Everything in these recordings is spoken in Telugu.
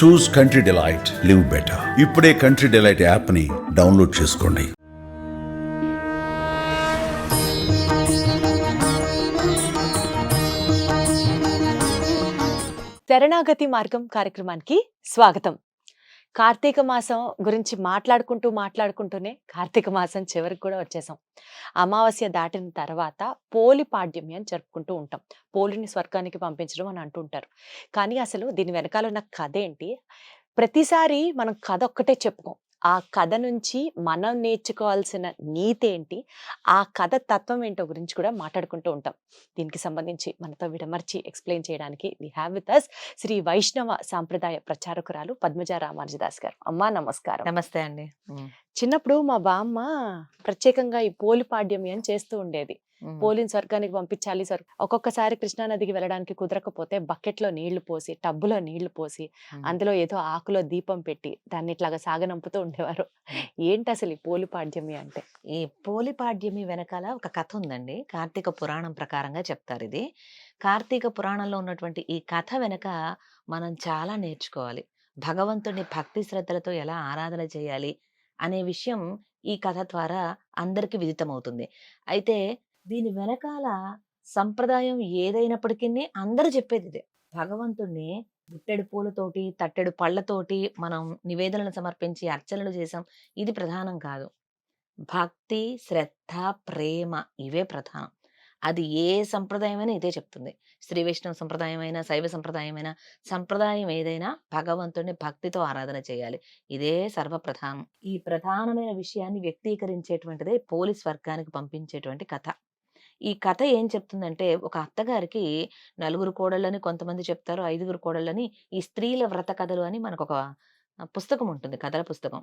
Choose country delight live better ఇప్పుడే కంట్రీ డిలైట్ యాప్ని డౌన్లోడ్ చేసుకోండి. శరణాగతి మార్గం కార్యక్రమానికి స్వాగతం. కార్తీక మాసం గురించి మాట్లాడుకుంటూ మాట్లాడుకుంటూనే కార్తీక మాసం చివరికి కూడా వచ్చేసాం. అమావాస్య దాటిన తర్వాత పోలి పాడ్యమి అని జరుపుకుంటూ ఉంటాం. పోలిని స్వర్గానికి పంపించడం అని అంటుంటారు కానీ అసలు దీని వెనకాల ఉన్న కథ ఏంటి? ప్రతిసారి మనం కథ ఒక్కటే చెప్పుకోం. ఆ కథ నుంచి మనం నేర్చుకోవాల్సిన నీతి ఏంటి ఆ కథ తత్వం ఏంటో గురించి కూడా మాట్లాడుకుంటూ ఉంటాం. దీనికి సంబంధించి మనతో విడమర్చి ఎక్స్ప్లెయిన్ చేయడానికి we have with us Sri Vaishnava సాంప్రదాయ ప్రచారకురాలు పద్మజ రామానుజదాస్ గారు. అమ్మా నమస్కారం. నమస్తే అండి. చిన్నప్పుడు మా బామ్మ ప్రత్యేకంగా ఈ పోలి పాడ్యమి అని చేస్తూ ఉండేది. పోలిని స్వర్గానికి పంపించాలి స్వర్గ ఒక్కొక్కసారి కృష్ణానదికి వెళ్ళడానికి కుదరకపోతే బకెట్లో నీళ్ళు పోసి టబ్బులో నీళ్ళు పోసి అందులో ఏదో ఆకులో దీపం పెట్టి దాన్ని ఇట్లాగా సాగనంపుతూ ఉండేవారు. ఏంటి అసలు ఈ పోలి పాడ్యమి అంటే? ఈ పోలిపాడ్యమి వెనకాల ఒక కథ ఉందండి. కార్తీక పురాణం ప్రకారంగా చెప్తారు ఇది. కార్తీక పురాణంలో ఉన్నటువంటి ఈ కథ వెనక మనం చాలా నేర్చుకోవాలి. భగవంతుడిని భక్తి శ్రద్ధలతో ఎలా ఆరాధన చేయాలి అనే విషయం ఈ కథ ద్వారా అందరికీ విదితమవుతుంది. అయితే దీని వెనకాల సంప్రదాయం ఏదైనప్పటికీ అందరూ చెప్పేది ఇదే. భగవంతుణ్ణి గుట్టెడు పూలతోటి తట్టెడు పళ్ళతోటి మనం నివేదనలు సమర్పించి అర్చనలు చేసాం ఇది ప్రధానం కాదు. భక్తి శ్రద్ధ ప్రేమ ఇవే ప్రధానం. అది ఏ సంప్రదాయమైనా ఇదే చెప్తుంది. శ్రీ వైష్ణవ సంప్రదాయమైన శైవ సంప్రదాయమైన సంప్రదాయం ఏదైనా భగవంతుడిని భక్తితో ఆరాధన చేయాలి. ఇదే సర్వప్రధానం. ఈ ప్రధానమైన విషయాన్ని వ్యక్తీకరించేటువంటిదే పోలీస్ వర్గానికి పంపించేటువంటి కథ. ఈ కథ ఏం చెప్తుందంటే ఒక అత్తగారికి నలుగురు కోడళ్ళని కొంతమంది చెప్తారు ఐదుగురు కోడళ్ళని ఈ స్త్రీల వ్రత కథలు అని మనకు ఒక పుస్తకం ఉంటుంది కథల పుస్తకం.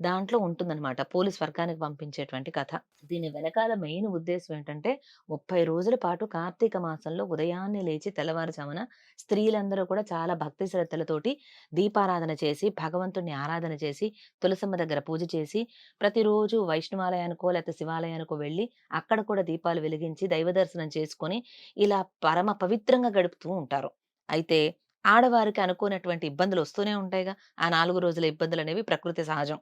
దాంట్లో ఉంటుందన్నమాట. పోలీస్ వర్గానికి పంపించేటువంటి కథ. దీని వెనకాల మెయిన్ ఉద్దేశం ఏంటంటే ముప్పై రోజుల పాటు కార్తీక మాసంలో ఉదయాన్నే లేచి తెల్లవారుజామున స్త్రీలందరూ కూడా చాలా భక్తి శ్రద్ధలతోటి దీపారాధన చేసి భగవంతుణ్ణి ఆరాధన చేసి తులసమ్మ దగ్గర పూజ చేసి ప్రతిరోజు వైష్ణవాలయానికో లేకపోతే శివాలయానికో వెళ్ళి అక్కడ కూడా దీపాలు వెలిగించి దైవ దర్శనం చేసుకొని ఇలా పరమ పవిత్రంగా గడుపుతూ ఉంటారు. అయితే ఆడవారికి అనుకోనటువంటి ఇబ్బందులు వస్తూనే ఉంటాయిగా. ఆ నాలుగు రోజుల ఇబ్బందులు అనేవి ప్రకృతి సహజం.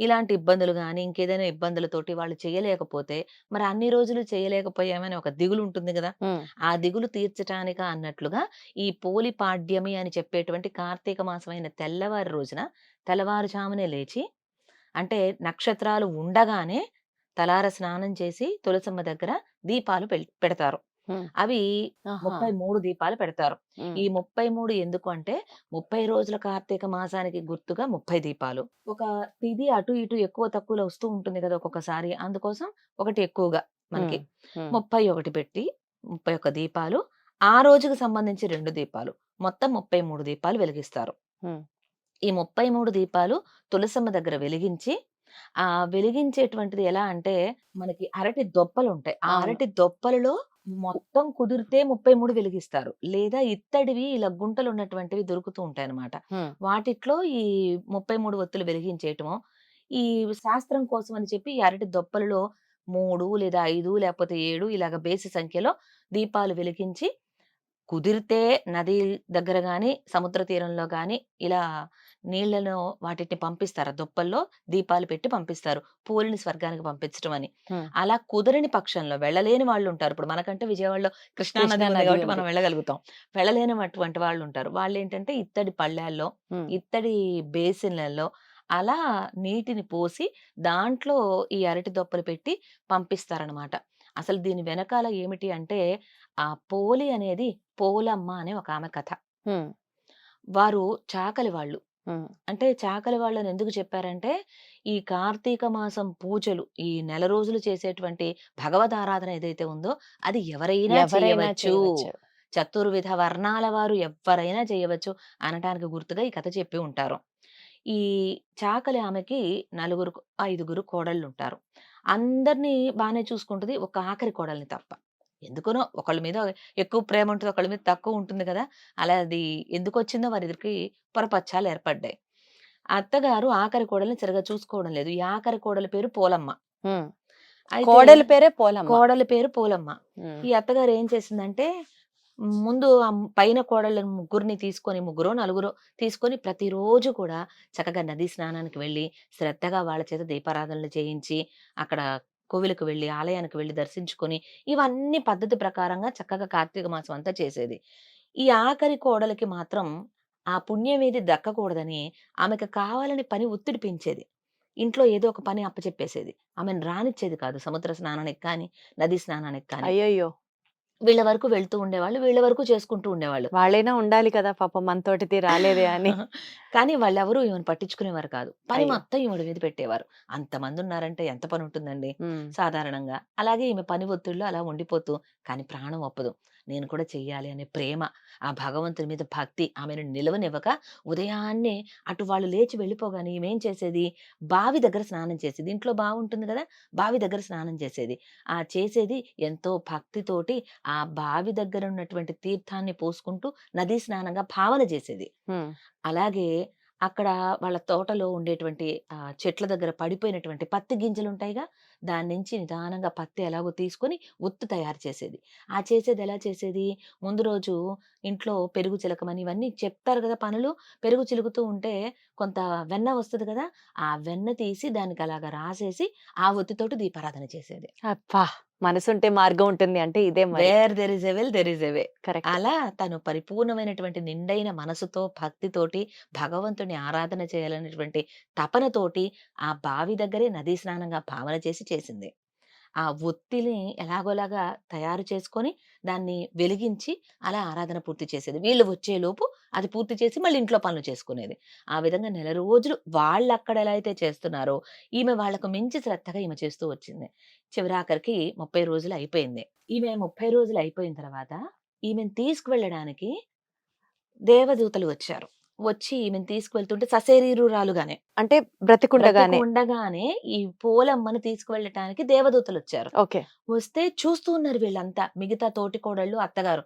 ఇలాంటి ఇబ్బందులు కానీ ఇంకేదైనా ఇబ్బందులతోటి వాళ్ళు చేయలేకపోతే మరి అన్ని రోజులు చేయలేకపోయామని ఒక దిగులు ఉంటుంది కదా. ఆ దిగులు తీర్చటానిక అన్నట్లుగా ఈ పోలి పాడ్యమి అని చెప్పేటువంటి కార్తీక మాసమైన తెల్లవారి రోజున తెల్లవారుజామునే లేచి అంటే నక్షత్రాలు ఉండగానే తలార స్నానం చేసి తులసమ్మ దగ్గర దీపాలు పెల్- పెడతారు. అవి. ముప్పై మూడు దీపాలు పెడతారు. ఈ ముప్పై మూడు ఎందుకు అంటే ముప్పై రోజుల కార్తీక మాసానికి గుర్తుగా ముప్పై దీపాలు ఒక తిది అటు ఇటు ఎక్కువ తక్కువలో వస్తూ ఉంటుంది కదా ఒక్కొక్కసారి అందుకోసం ఒకటి ఎక్కువగా మనకి. ముప్పై ఒకటి పెట్టి ముప్పై ఒక్క దీపాలు ఆ రోజుకు సంబంధించి రెండు దీపాలు మొత్తం ముప్పై మూడు దీపాలు వెలిగిస్తారు. ఈ ముప్పై మూడు దీపాలు తులసమ్మ దగ్గర వెలిగించి ఆ వెలిగించేటువంటిది ఎలా అంటే మనకి అరటి దొప్పలు ఉంటాయి ఆ. అరటి దొప్పలలో మొత్తం కుదిరితే ముప్పై మూడు వెలిగిస్తారు. లేదా ఇత్తడివి ఇలా గుంటలు ఉన్నటువంటివి దొరుకుతూ ఉంటాయి అన్నమాట ఉమ్. వాటిట్లో ఈ ముప్పై మూడు ఒత్తులు వెలిగించేయటము. ఈ శాస్త్రం కోసం అని చెప్పి ఈ అరటి దొప్పలలో మూడు లేదా ఐదు లేకపోతే ఏడు ఇలాగ బేసి సంఖ్యలో దీపాలు వెలిగించి కుదిరితే నది దగ్గర గాని సముద్ర తీరంలో గాని ఇలా నీళ్ళను వాటిని పంపిస్తారు. దొప్పల్లో దీపాలు పెట్టి పంపిస్తారు. పూలని స్వర్గానికి పంపించడం అని. అలా కుదరని పక్షంలో వెళ్ళలేని వాళ్ళు ఉంటారు ఇప్పుడు మనకంటే విజయవాడలో కృష్ణా నది కృష్ణా ఉంది నది కాబట్టి మనం. వెళ్ళగలుగుతాం. వెళ్ళలేని అటువంటి వాళ్ళు ఉంటారు వాళ్ళు ఏంటంటే ఇత్తడి పళ్ళాల్లో. ఇత్తడి బేసిన్లలో అలా నీటిని పోసి దాంట్లో ఈ అరటి దొప్పలు పెట్టి పంపిస్తారనమాట. అసలు దీని వెనకాల ఏమిటి అంటే ఆ పోలి అనేది పోలమ్మ అనే ఒక ఆమె కథ. వారు చాకలి వాళ్ళు. అంటే చాకలి వాళ్ళని ఎందుకు చెప్పారంటే ఈ కార్తీక మాసం పూజలు ఈ నెల రోజులు చేసేటువంటి భగవద్ ఆరాధన ఏదైతే ఉందో అది ఎవరైనా చేయవచ్చు. చతుర్విధ వర్ణాల వారు ఎవరైనా చేయవచ్చు అనటానికి గుర్తుగా ఈ కథ చెప్పి ఉంటారు. ఈ చాకలి ఆమెకి నలుగురు ఐదుగురు కోడళ్ళు ఉంటారు. అందరినీ బాగానే చూసుకుంటుంది ఒక ఆఖరి కోడల్ని తప్ప. ఎందుకనో ఒకళ్ళ మీద ఎక్కువ ప్రేమ ఉంటుంది ఒకళ్ళ మీద తక్కువ ఉంటుంది కదా! అలా అది ఎందుకు వచ్చిందో వారిద్దరికి పొరపచ్చాలు ఏర్పడ్డాయి. అత్తగారు ఆఖరి కోడల్ని సరిగా చూసుకోవడం లేదు. ఈ ఆఖరి కోడలి పేరు పోలమ్మ. కోడలి పేరే పోలమ్మ. కోడలి పేరు పోలమ్మ. ఈ అత్తగారు ఏం చేసిందంటే ముందు ఆ పైన కోడళ్ళ ముగ్గురిని తీసుకొని ముగ్గురో నలుగురో తీసుకొని ప్రతిరోజు కూడా చక్కగా నదీ స్నానానికి వెళ్ళి శ్రద్ధగా వాళ్ళ చేత దీపారాధనలు చేయించి అక్కడ కోవిలకు వెళ్ళి ఆలయానికి వెళ్ళి దర్శించుకొని ఇవన్నీ పద్ధతి ప్రకారంగా చక్కగా కార్తీక మాసం అంతా చేసేది. ఈ ఆఖరి కోడలికి మాత్రం ఆ పుణ్యం ఏది దక్కకూడదని ఆమెకు కావాలని పని ఒత్తిడి పెంచేది. ఇంట్లో ఏదో ఒక పని అప్పచెప్పేసేది. ఆమెను రానిచ్చేది కాదు. సముద్ర స్నానానికి కానీ నదీ స్నానానికి కానీ. అయ్యయ్యో! వీళ్ళ వరకు వెళ్తూ ఉండేవాళ్ళు వీళ్ళ వరకు చేసుకుంటూ ఉండేవాళ్ళు. వాళ్ళైనా ఉండాలి కదా పాపం మనతోటిది రాలేదే అని. కానీ వాళ్ళెవరూ ఈమెను పట్టించుకునేవారు కాదు. పని. మొత్తం ఈవిడ మీద పెట్టేవారు. అంతమంది ఉన్నారంటే ఎంత పని ఉంటుందండి. సాధారణంగా? అలాగే ఈమె పని ఒత్తిడిలో అలా ఉండిపోతూ కానీ ప్రాణం ఒప్పదు. నేను కూడా చెయ్యాలి అనే ప్రేమ ఆ భగవంతుని మీద భక్తి ఆమెను నిలవనివ్వక ఉదయాన్నే అటు వాళ్ళు లేచి వెళ్ళిపోగానే ఈమె ఏం చేసేది? బావి దగ్గర స్నానం చేసేది. ఇంట్లో బాగుంటుంది కదా బావి దగ్గర స్నానం చేసేది. ఆ చేసేది ఎంతో భక్తితోటి ఆ బావి దగ్గర ఉన్నటువంటి తీర్థాన్ని పోసుకుంటూ నదీ స్నానంగా భావన చేసేది. అలాగే అక్కడ వాళ్ళ తోటలో ఉండేటువంటి ఆ చెట్ల దగ్గర పడిపోయినటువంటి పత్తి గింజలు ఉంటాయిగా దాని నుంచి నిదానంగా పత్తి ఎలాగో తీసుకొని ఒత్తు తయారు చేసేది. ఆ చేసేది ఎలా చేసేది? ముందు రోజు ఇంట్లో పెరుగు చిలకమని ఇవన్నీ చెప్తారు కదా పనులు. పెరుగు చిలుకుతూ ఉంటే కొంత వెన్న వస్తుంది కదా ఆ వెన్న తీసి దానికి అలాగా రాసేసి ఆ ఒత్తితోటి దీపారాధన చేసేది. అబ్బా! మనసుంటే మార్గం ఉంటుంది అంటే ఇదే where there is a well there is a way correct. అలా తను పరిపూర్ణమైనటువంటి నిండైన మనసుతో భక్తితోటి భగవంతుని ఆరాధన చేయాలనేటువంటి తపనతోటి ఆ బావి దగ్గరే నదీ స్నానంగా భావన చేసి చేసింది. ఆ ఒత్తిని ఎలాగోలాగా తయారు చేసుకొని దాన్ని వెలిగించి అలా ఆరాధన పూర్తి చేసేది. వీళ్ళు వచ్చేలోపు అది పూర్తి చేసి మళ్ళీ ఇంట్లో పనులు చేసుకునేది. ఆ విధంగా నెల రోజులు వాళ్ళు అక్కడ ఎలా అయితే చేస్తున్నారో ఈమె వాళ్ళకు మించి శ్రద్ధగా ఈమె చేస్తూ వచ్చింది. చివరాఖరికి ముప్పై రోజులు అయిపోయింది. ఈమె ముప్పై రోజులు అయిపోయిన తర్వాత ఈమెను తీసుకువెళ్ళడానికి దేవదూతలు వచ్చారు. వచ్చి ఈమెను తీసుకువెళ్తుంటే సశరీరురాలుగానే అంటే బ్రతికుండగానే. బ్రతికి ఉండగానే ఈ పోలమ్మను తీసుకువెళ్ళటానికి దేవదూతలు వచ్చారు ఓకే. వస్తే చూస్తూ ఉన్నారు వీళ్ళంతా మిగతా తోటి కోడళ్ళు అత్తగారు.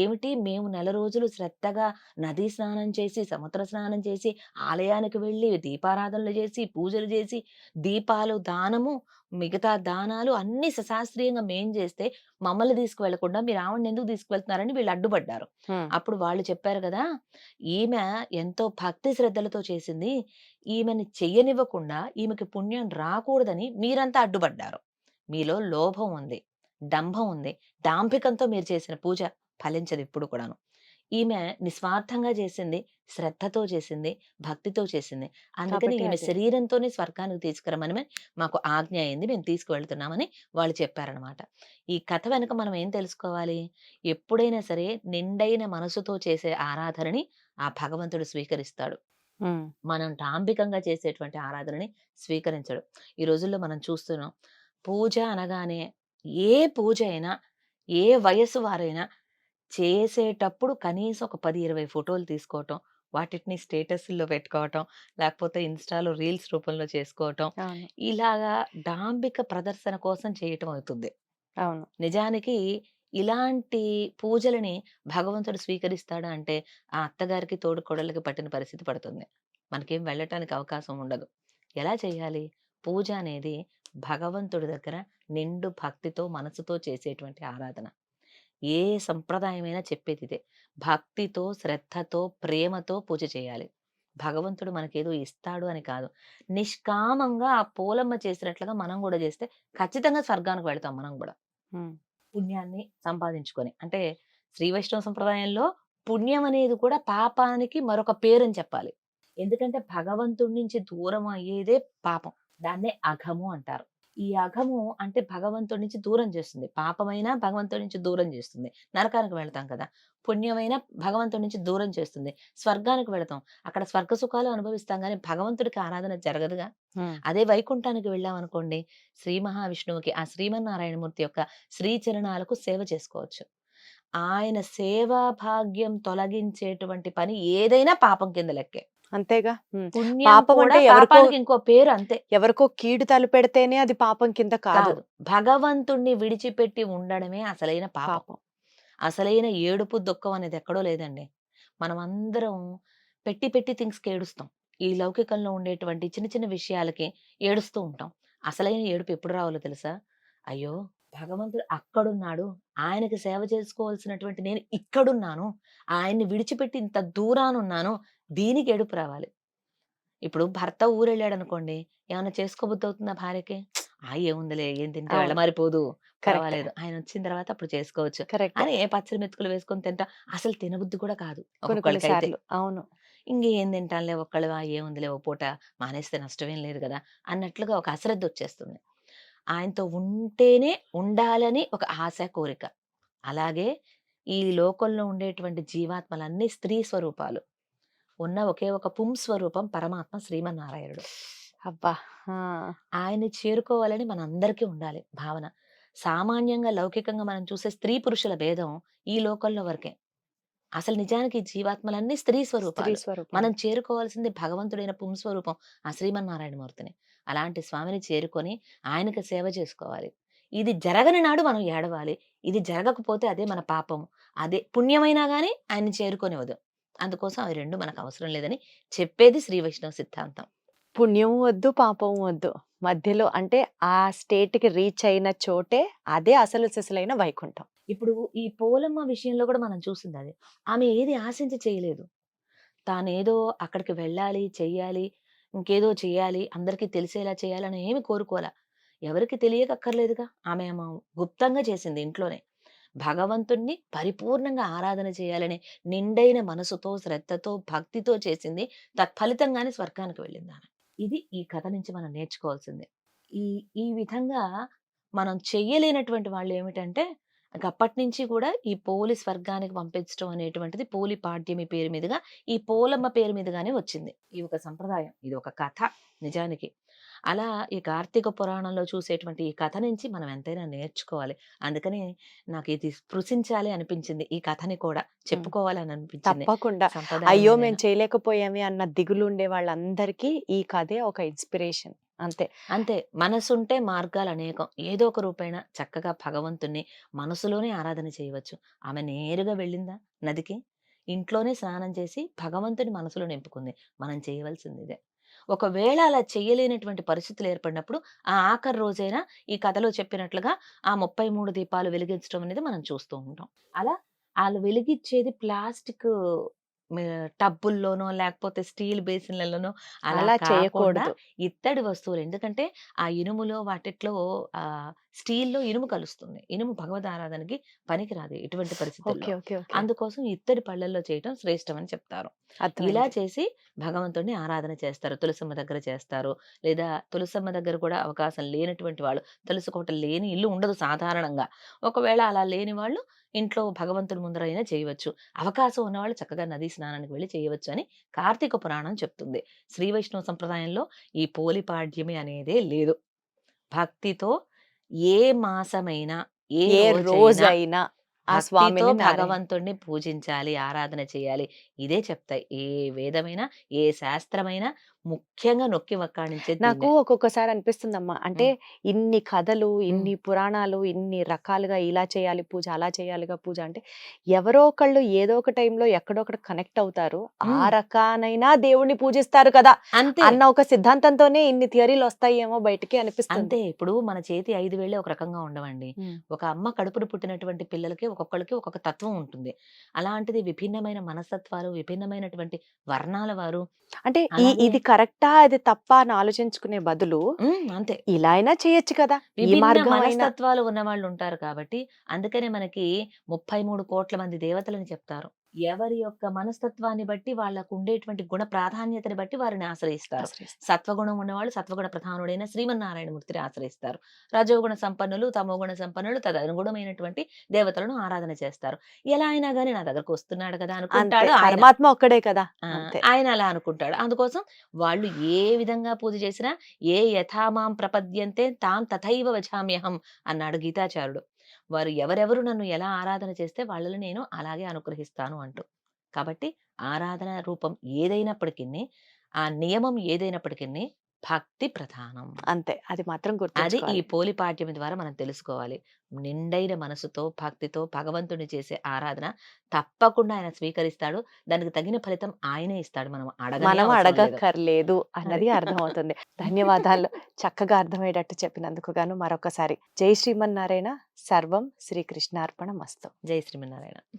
ఏమిటి? మేము నెల రోజులు శ్రద్ధగా నదీ స్నానం చేసి సముద్ర స్నానం చేసి ఆలయానికి వెళ్ళి దీపారాధనలు చేసి పూజలు చేసి దీపాలు దానము మిగతా దానాలు అన్ని సశాస్త్రీయంగా మేం చేస్తే మమ్మల్ని తీసుకువెళ్ళకుండా మీరు ఆవిడని ఎందుకు తీసుకువెళ్తున్నారని వీళ్ళు అడ్డుపడ్డారు. అప్పుడు వాళ్ళు చెప్పారు కదా ఈమె ఎంతో భక్తి శ్రద్ధలతో చేసింది ఈమెని చెయ్యనివ్వకుండా ఈమెకి పుణ్యం రాకూడదని మీరంతా అడ్డుపడ్డారు. మీలో లోభం ఉంది డంభం ఉంది దాంభికంతో మీరు చేసిన పూజ ఫలించదు ఇప్పుడు కూడాను. ఈమె నిస్వార్థంగా చేసింది శ్రద్ధతో చేసింది భక్తితో చేసింది. అందుకని ఈమె. శరీరంతోనే స్వర్గానికి తీసుకురమని మాకు ఆజ్ఞ అయింది. మేము తీసుకువెళ్తున్నామని వాళ్ళు చెప్పారనమాట. ఈ కథ వెనుక మనం ఏం తెలుసుకోవాలి? ఎప్పుడైనా సరే నిండైన మనసుతో చేసే ఆరాధనని ఆ భగవంతుడు స్వీకరిస్తాడు. మనం డాంబికంగా చేసేటువంటి ఆరాధనని స్వీకరించడు. ఈ రోజుల్లో మనం చూస్తున్నాం పూజ అనగానే ఏ పూజ అయినా ఏ వయసు వారైనా చేసేటప్పుడు కనీసం ఒక పది ఇరవై ఫోటోలు తీసుకోవటం వాటిని స్టేటస్లో పెట్టుకోవటం లేకపోతే ఇన్స్టాలో రీల్స్ రూపంలో చేసుకోవటం అవును. ఇలాగా డాంబిక ప్రదర్శన కోసం చేయటం అవుతుంది. అవును. నిజానికి ఇలాంటి పూజలని భగవంతుడు స్వీకరిస్తాడా అంటే ఆ అత్తగారికి తోడుకోడళ్ళకి పట్టిన పరిస్థితి పడుతుంది. మనకేం వెళ్ళటానికి అవకాశం ఉండదు. ఎలా చేయాలి? పూజ అనేది భగవంతుడి దగ్గర నిండు భక్తితో మనసుతో చేసేటువంటి ఆరాధన. ఏ సంప్రదాయమైనా చెప్పేది ఇదే. భక్తితో శ్రద్ధతో ప్రేమతో పూజ చేయాలి. భగవంతుడు మనకేదో ఇస్తాడు అని కాదు. నిష్కామంగా ఆ పూలమ్మ చేసినట్లుగా మనం కూడా చేస్తే ఖచ్చితంగా స్వర్గానికి వెళ్తాం మనం కూడా. పుణ్యాన్ని సంపాదించుకొని. అంటే శ్రీ వైష్ణవ సంప్రదాయంలో పుణ్యం అనేది కూడా పాపానికి మరొక పేరు అని చెప్పాలి. ఎందుకంటే భగవంతుడి నుంచి దూరం అయ్యేదే పాపం. దాన్నే అఘము అంటారు. ఈ అఘము అంటే భగవంతుడి నుంచి దూరం చేస్తుంది. పాపమైనా భగవంతుడి నుంచి దూరం చేస్తుంది. నరకానికి వెళ్తాం కదా! పుణ్యమైన భగవంతుడి నుంచి దూరం చేస్తుంది. స్వర్గానికి వెళతాం. అక్కడ స్వర్గ సుఖాలు అనుభవిస్తాం కానీ భగవంతుడికి ఆరాధన జరగదుగా. అదే వైకుంఠానికి వెళ్ళాం అనుకోండి శ్రీ మహావిష్ణువుకి ఆ శ్రీమన్నారాయణమూర్తి యొక్క శ్రీచరణాలకు సేవ చేసుకోవచ్చు. ఆయన సేవా భాగ్యం తొలగించేటువంటి పని ఏదైనా పాపం కింద లెక్కే. అంతేగా. పాపం అంటే ఎవరికో- ఇంకో పేరు అంతే ఎవరికో కీడు తలపెడితేనే అది పాపం కింద కాదు. భగవంతుణ్ణి విడిచిపెట్టి ఉండడమే అసలైన పాపం. పాపం. అసలైన ఏడుపు దుఃఖం అనేది ఎక్కడో లేదండి. మనం అందరం పెట్టి పెట్టి థింగ్స్కి ఏడుస్తాం. ఈ లౌకికంలో ఉండేటువంటి చిన్న చిన్న విషయాలకి ఏడుస్తూ ఉంటాం. అసలైన ఏడుపు ఎప్పుడు రావాలో తెలుసా? అయ్యో! భగవంతుడు అక్కడున్నాడు. ఆయనకి సేవ చేసుకోవాల్సినటువంటి నేను ఇక్కడున్నాను. ఆయన్ని విడిచిపెట్టి ఇంత దూరానున్నాను దీనికి ఎడుపు రావాలి. ఇప్పుడు భర్త ఊరెళ్ళాడు అనుకోండి ఏమైనా చేసుకోబుద్ధి అవుతుందా భార్యకి? ఆ ఏముందిలే ఏం తింటే. వెళ్ళమారిపోదు. పర్వాలేదు. ఆయన వచ్చిన తర్వాత అప్పుడు చేసుకోవచ్చు. అని ఏ పచ్చడి మెతుకులు వేసుకొని తింటా? అసలు తినబుద్ధి కూడా కాదు అవును. ఇంకేం తింటానులే ఒక్కళ్ళు ఏముందిలే ఓ పూట మానేస్తే నష్టమేం లేదు కదా అన్నట్లుగా ఒక అశ్రద్ధ వచ్చేస్తుంది. ఆయనతో ఉంటేనే ఉండాలని ఒక ఆశ కోరిక. అలాగే ఈ లోకంలో ఉండేటువంటి జీవాత్మలన్నీ స్త్రీ స్వరూపాలు. ఉన్న ఒకే ఒక పుం స్వరూపం పరమాత్మ శ్రీమన్నారాయణుడు. అబ్బా! ఆయన్ని చేరుకోవాలని మన అందరికీ ఉండాలి భావన. సామాన్యంగా లౌకికంగా మనం చూసే స్త్రీ పురుషుల భేదం ఈ లోకంలో వరకే. అసలు నిజానికి జీవాత్మలన్నీ స్త్రీ స్వరూపాలు. స్వరూపం మనం చేరుకోవాల్సింది భగవంతుడైన పుంస్వరూపం ఆ శ్రీమన్నారాయణమూర్తిని. అలాంటి స్వామిని చేరుకొని ఆయనకి సేవ చేసుకోవాలి. ఇది జరగని నాడు మనం ఏడవాలి. ఇది జరగకపోతే అదే మన పాపం అదే పుణ్యమైనా కానీ ఆయన్ని చేరుకొనివదు అందుకోసం అవి రెండు మనకు అవసరం లేదని చెప్పేది శ్రీ వైష్ణవ సిద్ధాంతం. పుణ్యం వద్దు పాపం వద్దు. మధ్యలో అంటే ఆ స్టేట్కి రీచ్ అయిన చోటే అదే అసలు సిసలైన వైకుంఠం. ఇప్పుడు ఈ పోలమ్మ విషయంలో కూడా మనం చూసింది అది. ఆమె ఏది ఆశించి చేయలేదు. తానేదో అక్కడికి వెళ్ళాలి చెయ్యాలి ఇంకేదో చేయాలి అందరికీ తెలిసేలా చేయాలని ఏమి కోరుకోలే ఎవరికి తెలియకక్కర్లేదుగా ఆమె గుప్తంగా చేసింది ఇంట్లోనే. భగవంతుణ్ణి పరిపూర్ణంగా ఆరాధన చేయాలని నిండైన మనసుతో శ్రద్ధతో భక్తితో చేసింది తత్ఫలితంగానే స్వర్గానికి వెళ్ళింది ఆమె. ఇది ఈ కథ నుంచి మనం నేర్చుకోవాల్సింది. ఈ ఈ విధంగా మనం చెయ్యలేనటువంటి వాళ్ళు ఏమిటంటే అప్పటి నుంచి కూడా ఈ పోలి స్వర్గానికి పంపించడం అనేటువంటిది పోలి పాడ్యమి పేరు మీదుగా ఈ పోలమ్మ పేరు మీదుగానే వచ్చింది. ఈ ఒక సంప్రదాయం ఇది ఒక కథ నిజానికి. అలా ఈ కార్తీక పురాణంలో చూసేటువంటి ఈ కథ నుంచి మనం ఎంతైనా నేర్చుకోవాలి. అందుకని నాకు ఇది స్పృశించాలి అనిపించింది ఈ కథని కూడా చెప్పుకోవాలని అనిపించింది. తప్పకుండా. అయ్యో. మేము చేయలేకపోయామే అన్న దిగులు ఉండే వాళ్ళందరికీ ఈ కథే ఒక ఇన్స్పిరేషన్. అంతే. అంతే. మనసుంటే మార్గాలు అనేకం ఏదో ఒక రూపేణ చక్కగా భగవంతుణ్ణి మనసులోనే ఆరాధన చేయవచ్చు. ఆమె నేరుగా వెళ్ళిందా నదికి? ఇంట్లోనే స్నానం చేసి భగవంతుని మనసులో నింపుకుంది. మనం చేయవలసింది ఇదే ఒకవేళ అలా చేయలేనటువంటి పరిస్థితులు ఏర్పడినప్పుడు ఆ ఆఖరి రోజైనా ఈ కథలో చెప్పినట్లుగా ఆ ముప్పై మూడు దీపాలు వెలిగించడం అనేది మనం చూస్తూ ఉంటాం. అలా వాళ్ళు వెలిగించేది ప్లాస్టిక్ టబ్బుల్లోనో లేకపోతే స్టీల్ బేసిన్లలోనో అలా అలా కాకుండా చేయకూడదు. ఇత్తడి వస్తువులు. ఎందుకంటే ఆ ఇనుములో వాటిట్లో ఆ స్టీల్లో ఇనుము కలుస్తుంది. ఇనుము భగవద్ ఆరాధనకి పనికిరాదు ఎటువంటి పరిస్థితుల్లో. ఓకే అందుకోసం ఇత్తడి పళ్ళల్లో చేయటం శ్రేష్టం అని చెప్తారు. ఇలా చేసి భగవంతుడిని ఆరాధన చేస్తారు. తులసమ్మ దగ్గర చేస్తారు. లేదా తులసమ్మ దగ్గర కూడా అవకాశం లేనటువంటి వాళ్ళు తులసి కోట లేని ఇల్లు ఉండదు సాధారణంగా. ఒకవేళ అలా లేని వాళ్ళు ఇంట్లో భగవంతుడి ముందర అయినా చేయవచ్చు. అవకాశం ఉన్నవాళ్ళు చక్కగా నదీ స్నానానికి వెళ్ళి చేయవచ్చు అని కార్తీక పురాణం చెప్తుంది. శ్రీ వైష్ణవ సంప్రదాయంలో ఈ పోలిపాడ్యమి అనేదే లేదు. భక్తితో ఏ మాసమైనా ఏ రోజైనా ఆ నారాయణ భగవంతుణ్ణి పూజించాలి ఆరాధన చేయాలి. ఇదే చెప్తాయి ఏ వేదమైనా ఏ శాస్త్రమైనా ముఖ్యంగా నొక్కి వక్కాణించేది నాకు. ఒక్కొక్కసారి అనిపిస్తుందమ్మా. అంటే ఇన్ని కథలు ఇన్ని పురాణాలు ఇన్ని రకాలుగా ఇలా చేయాలి పూజ అలా చేయాలిగా పూజ అంటే ఎవరో ఒకళ్ళు ఏదో ఒక టైంలో ఎక్కడో ఒకటి కనెక్ట్ అవుతారు. ఆ. రకానైనా దేవుణ్ణి పూజిస్తారు కదా! అంతే. అన్న ఒక సిద్ధాంతంతోనే ఇన్ని థియరీలు వస్తాయేమో బయటికి అనిపిస్తుంది. అంతే. ఇప్పుడు మన చేతి ఐదు వేళ్ళే ఒక రకంగా ఉండవండి. ఒక అమ్మ కడుపున పుట్టినటువంటి పిల్లలకి ఒక్కొక్కరికి ఒక్కొక్క తత్వం ఉంటుంది. అలాంటిది విభిన్నమైన మనస్తత్వాలు విభిన్నమైనటువంటి వర్ణాల వారు అంటే ఇది కరెక్టా అది తప్ప అని ఆలోచించుకునే బదులు అంతే. ఇలా అయినా చేయొచ్చు కదా! మనస్తత్వాలు ఉన్న వాళ్ళు ఉంటారు కాబట్టి అందుకనే మనకి ముప్పై మూడు కోట్ల మంది దేవతలని చెప్తారు. ఎవరి యొక్క మనస్తత్వాన్ని బట్టి వాళ్ళకు ఉండేటువంటి గుణ ప్రాధాన్యతని బట్టి వారిని ఆశ్రయిస్తారు. సత్వగుణం ఉన్నవాళ్ళు సత్వగుణ ప్రధానుడైన శ్రీమన్నారాయణమూర్తిని ఆశ్రయిస్తారు. రజోగుణ సంపన్నులు తమోగుణ సంపన్నులు తదనుగుణమైనటువంటి దేవతలను ఆరాధన చేస్తారు. ఎలా అయినా గానీ నా దగ్గరకు వస్తున్నాడు కదా అనుకుంటాడు పరమాత్మ ఒక్కడే కదా. ఆయన అలా అనుకుంటాడు. అందుకోసం వాళ్ళు ఏ విధంగా పూజ చేసినా ఏ యథామాం ప్రపద్యంతే తాం తథైవ వచామ్యహం అన్నాడు గీతాచార్యుడు. వారు ఎవరెవరు నన్ను ఎలా ఆరాధన చేస్తే వాళ్ళని నేను అలాగే అనుగ్రహిస్తాను అంటూ. కాబట్టి ఆరాధన రూపం ఏదైనప్పటికీ ఆ నియమం ఏదైనప్పటికీ భక్తి ప్రధానం. అంతే. అది మాత్రం అది ఈ పోలి పాఠ్యం ద్వారా మనం తెలుసుకోవాలి. నిండైన మనసుతో భక్తితో భగవంతుని చేసే ఆరాధన తప్పకుండా ఆయన స్వీకరిస్తాడు. దానికి తగిన ఫలితం ఆయనే ఇస్తాడు. మనం అడగనే మనం అడగక్కర్లేదు అన్నది అర్థమవుతుంది. ధన్యవాదాలు. చక్కగా అర్థమయ్యేటట్టు చెప్పినందుకు గాను మరొకసారి. జై శ్రీమన్నారాయణ. సర్వం శ్రీకృష్ణార్పణ మస్తు జై శ్రీమన్నారాయణ.